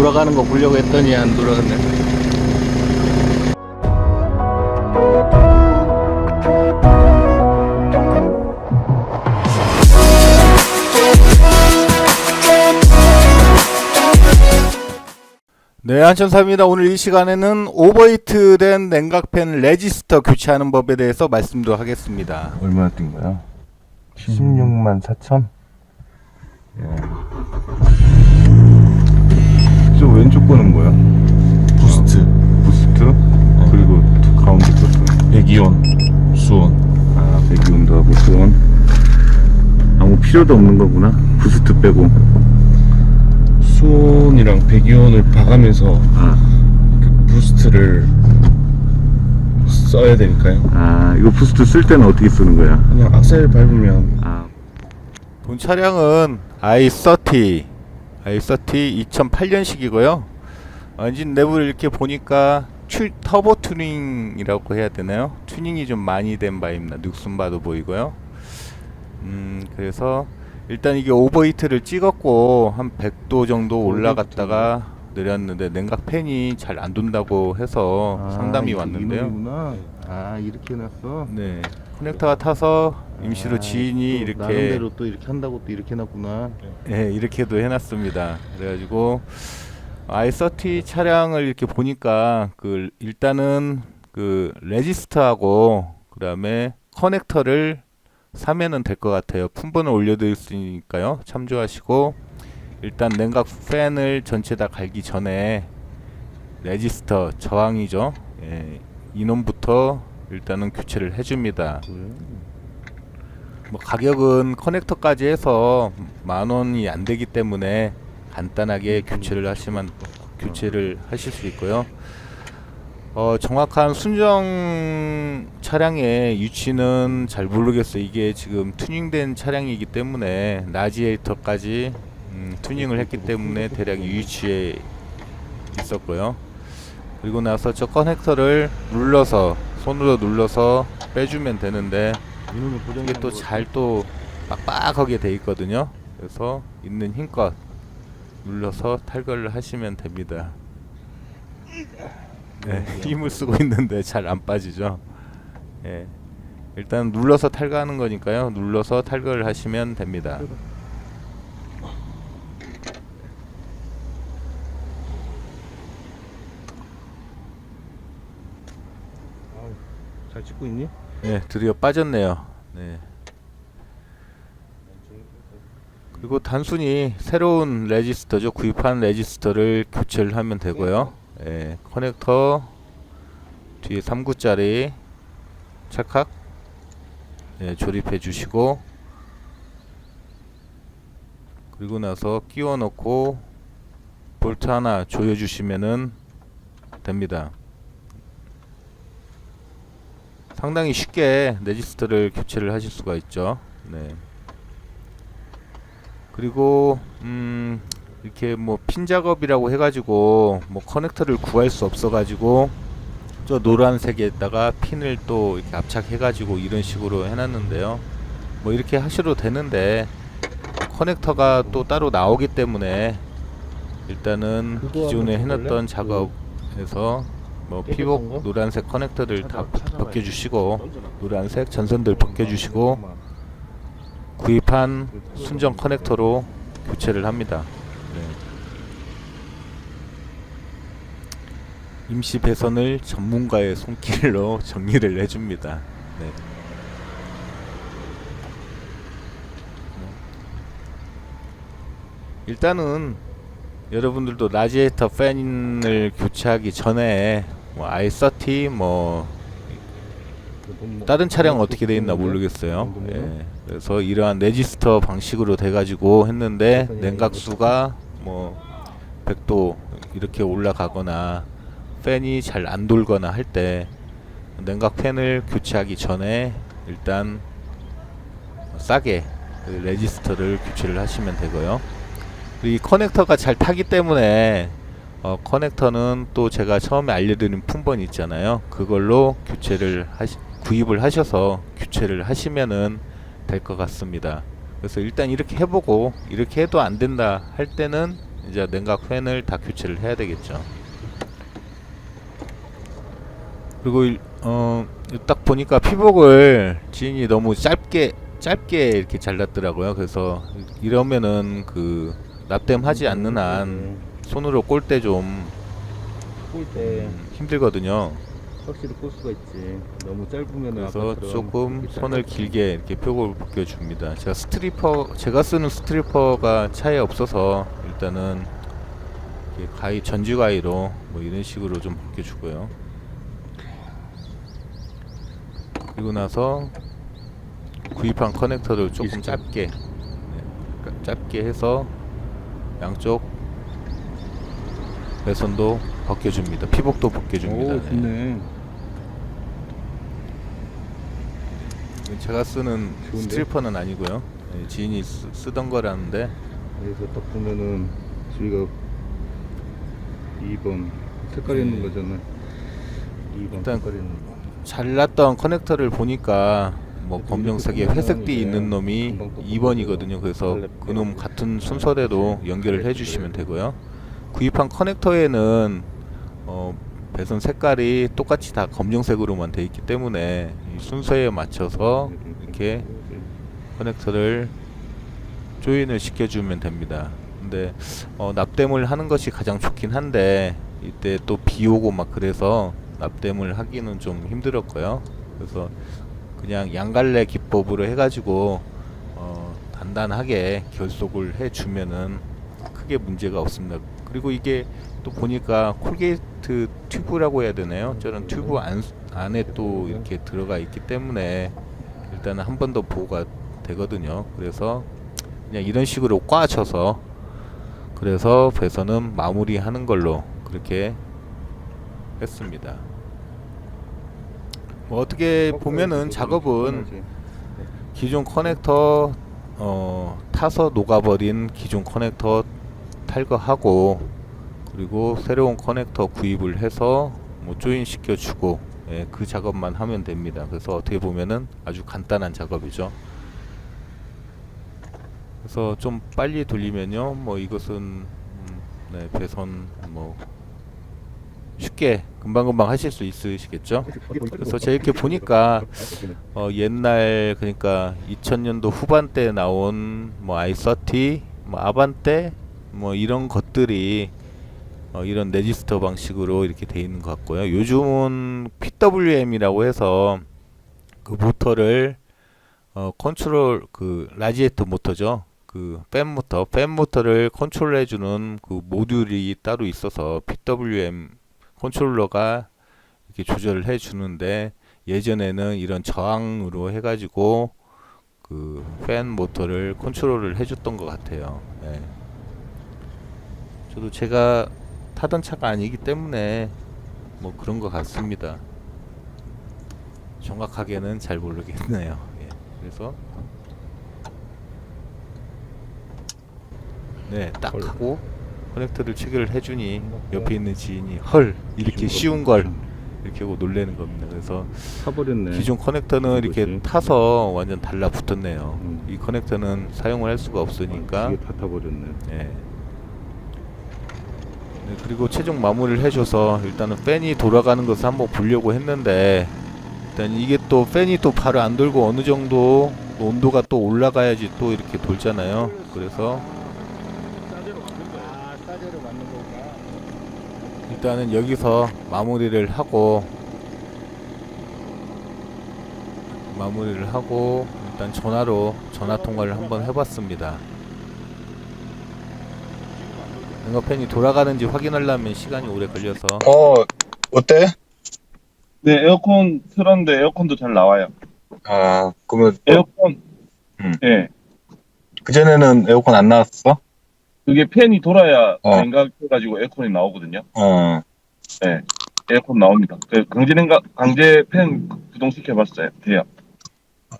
돌아가는 거 보려고 했더니 안 돌아갔네. 네, 한천사입니다. 오늘 이 시간에는 오버히트 된 냉각팬 레지스터 교체하는 법에 대해서 말씀도 하겠습니다. 얼마나 뛴 거야? 16만 4천? 예. 저 왼쪽 거는 뭐야? 부스트 부스트? 그리고 두 가운데 배기온 수온. 아 배기운도 하고 수원 아무 필요도 없는 거구나. 부스트 빼고. 수온이랑 배기온을 봐가면서 아, 그 부스트를 써야 되니까요. 아 이거 부스트 쓸 때는 어떻게 쓰는 거야? 그냥 악셀 밟으면. 아. 본 차량은 i30, i30 2008년식이고요. 엔진 내부를 이렇게 보니까 튜, 터보 튜닝이라고 해야 되나요? 튜닝이 좀 많이 된 바입니다. 눅슨바도 보이고요. 음, 그래서 일단 이게 오버히트를 찍었고 한 100도 정도 올라갔다가 내렸는데 냉각 팬이 잘 안 돈다고 해서 상담이 왔는데요. 아 이렇게 해놨어? 네, 커넥터가 타서 임시로 아, 지인이 또 이렇게 나름대로 또 이렇게 한다고 또 이렇게 해놨구나 예, 이렇게도 해놨습니다. 그래가지고 i30 차량을 이렇게 보니까 그 일단은 그 레지스터하고 그다음에 커넥터를 사면은 될 것 같아요. 품번을 올려드릴 수 있으니까요. 참조하시고 일단 냉각 팬을 전체 다 갈기 전에 레지스터 저항이죠. 예, 이놈부터 일단은 교체를 해줍니다. 뭐 가격은 커넥터까지 해서 만 원이 안 되기 때문에 간단하게 교체를 하시면 교체를 하실 수 있고요. 어, 정확한 순정 차량의 위치는 잘 모르겠어요. 이게 지금 튜닝된 차량이기 때문에 라지에이터까지 음, 튜닝을 했기 때문에 대략 이 위치에 있었고요. 그리고 나서 저 커넥터를 눌러서 손으로 눌러서 빼주면 되는데 이게 또 잘 또 빡빡하게 돼 있거든요. 그래서 있는 힘껏 눌러서 탈거를 하시면 됩니다. 네, 힘을 쓰고 있는데 잘 안 빠지죠. 예. 일단 눌러서 탈거하는 거니까요. 눌러서 탈거를 하시면 됩니다. 잘 찍고 있니? 네, 드디어 빠졌네요. 네. 그리고 단순히 새로운 레지스터죠. 구입한 레지스터를 교체를 하면 되고요. 예, 커넥터 뒤에 3구짜리 찰칵 예, 조립해 주시고 그리고 나서 끼워 넣고 볼트 하나 조여 주시면은 됩니다. 상당히 쉽게 레지스터를 교체를 하실 수가 있죠. 네. 그리고 음 이렇게 뭐 핀 작업이라고 해가지고 뭐 커넥터를 구할 수 없어가지고 저 노란색에다가 핀을 또 이렇게 압착해가지고 이런 식으로 해놨는데요. 뭐 이렇게 하셔도 되는데 커넥터가 또 따로 나오기 때문에 일단은 기존에 해놨던 해볼래? 작업에서 뭐 피복 거? 노란색 커넥터들 다 벗겨주시고 노란색 전선들 벗겨주시고 구입한 순정 커넥터로 교체를 합니다. 네. 임시 배선을 전문가의 손길로 정리를 해줍니다. 네. 일단은 여러분들도 라지에이터 팬을 교체하기 전에 뭐 i30 뭐 다른 차량 어떻게 돼 있나 모르겠어요. 예. 그래서 이러한 레지스터 방식으로 돼가지고 했는데 냉각수가 뭐 100도 이렇게 올라가거나 팬이 잘 안 돌거나 할 때 냉각 팬을 교체하기 전에 일단 싸게 그 레지스터를 교체를 하시면 되고요. 이 커넥터가 잘 타기 때문에 어, 커넥터는 또 제가 처음에 알려드린 품번 있잖아요. 그걸로 교체를 하시, 구입을 하셔서 교체를 하시면은 될 것 같습니다. 그래서 일단 이렇게 해보고 이렇게 해도 안 된다 할 때는 이제 냉각 팬을 다 교체를 해야 되겠죠. 그리고 일- 어, 딱 보니까 피복을 지인이 너무 짧게 짧게 이렇게 잘랐더라고요. 그래서 이러면은 그 납땜 하지 않는 한 손으로 꼴 때좀 꿀때 힘들거든요. 확실히 꿀 수가 있지. 너무 짧으면 그래서 조금 손을 길게 이렇게 표고를 벗겨줍니다. 제가 스트리퍼 제가 쓰는 스트리퍼가 차에 없어서 일단은 가위 전지 가위로 뭐 이런 식으로 좀 벗겨주고요. 그리고 나서 구입한 커넥터를 조금. 짧게 네, 짧게 해서 양쪽 배선도 벗겨줍니다. 피복도 벗겨줍니다. 오 네. 좋네. 제가 쓰는 좋은데? 스트리퍼는 아니고요. 네, 지인이 쓰, 던 거라는데 여기서 딱 보면은 저희가 2번 색깔 네. 있는 거잖아. 2번 일단 색깔 있는 거. 잘랐던 커넥터를 보니까 뭐 검정색에 회색띠 보면 있는 놈이 금방 또 2번이거든요. 그래서 그놈 같은 순서대로 연결을 해주시면 되고요. 구입한 커넥터에는 어, 배선 색깔이 똑같이 다 검정색으로만 돼 있기 때문에 이 순서에 맞춰서 이렇게 커넥터를 조인을 시켜주면 됩니다. 근데 어, 납땜을 하는 것이 가장 좋긴 한데 이때 또 비 오고 막 그래서 납땜을 하기는 좀 힘들었고요. 그래서 그냥 양갈래 기법으로 해가지고 어, 단단하게 결속을 해주면은 크게 문제가 없습니다. 그리고 이게 또 보니까 콜게이트 튜브라고 해야 되나요? 저는 튜브 안, 안에 또 이렇게 들어가 있기 때문에 일단은 한 번 더 보호가 되거든요. 그래서 그냥 이런 식으로 꽈쳐서 그래서 배선은 마무리하는 걸로 그렇게 했습니다. 뭐 어떻게 보면은 작업은 기존 커넥터 어, 타서 녹아버린 기존 커넥터 탈거하고 그리고 새로운 커넥터 구입을 해서 뭐 조인 시켜주고 예, 그 작업만 하면 됩니다. 그래서 어떻게 보면은 아주 간단한 작업이죠. 그래서 좀 빨리 돌리면요, 뭐 이것은 음, 네, 배선 뭐 쉽게 금방금방 하실 수 있으시겠죠? 그래서 제가 이렇게 보니까 어, 옛날 그러니까 2000년도 후반때 나온 뭐 i30, 뭐 아반떼 뭐 이런 것들이 어, 이런 레지스터 방식으로 이렇게 돼 있는 것 같고요. 요즘은 PWM이라고 해서 그 모터를 어, 컨트롤 그 라지에이터 모터죠. 그팬 모터, 팬 모터를 컨트롤해 주는 그 모듈이 따로 있어서 PWM 컨트롤러가 이렇게 조절을 해 주는데 예전에는 이런 저항으로 해 가지고 그 팬 모터를 컨트롤을 해 줬던 것 같아요. 예. 저도 제가 타던 차가 아니기 때문에 뭐 그런 것 같습니다. 정확하게는 잘 모르겠네요. 예. 그래서 네, 딱 헐. 하고 커넥터를 체결을 해주니 옆에 있는 지인이 헐 이렇게 쉬운 걸 이렇게 하고 놀래는 겁니다. 그래서 타버렸네. 기존 커넥터는 이렇게 그거지. 타서 완전 달라붙었네요. 음. 이 커넥터는 사용을 할 수가 없으니까 이게 다 타버렸네. 예. 네, 그리고 최종 마무리를 해줘서 일단은 팬이 돌아가는 것을 한번 보려고 했는데 일단 이게 또 팬이 또 바로 안 돌고 어느 정도 온도가 또 올라가야지 또 이렇게 돌잖아요. 그래서 일단은 여기서 마무리를 하고 마무리를 하고 일단 전화로 전화 통화를 한번 해봤습니다. 뭔가 팬이 돌아가는지 확인하려면 시간이 오래 걸려서 어, 어때? 네, 에어컨 틀었는데 에어컨도 잘 나와요. 아, 그러면 에어컨, 음. 예. 그 전에는 에어컨 안 나왔어? 그게 팬이 돌아야 어. 냉각해가지고 에어컨이 나오거든요. 어, 에어컨 나옵니다. 그 강제 냉각, 강제 팬 구동시켜봤어요. 돼요.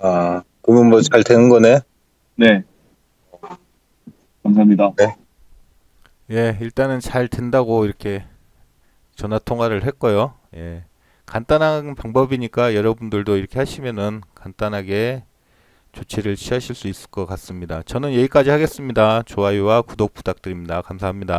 아, 그러면 뭐 잘 되는 거네? 네. 감사합니다. 예 일단은 잘 된다고 이렇게 전화 통화를 했고요. 예 간단한 방법이니까 여러분들도 이렇게 하시면은 간단하게 조치를 취하실 수 있을 것 같습니다. 저는 여기까지 하겠습니다. 좋아요와 구독 부탁드립니다. 감사합니다.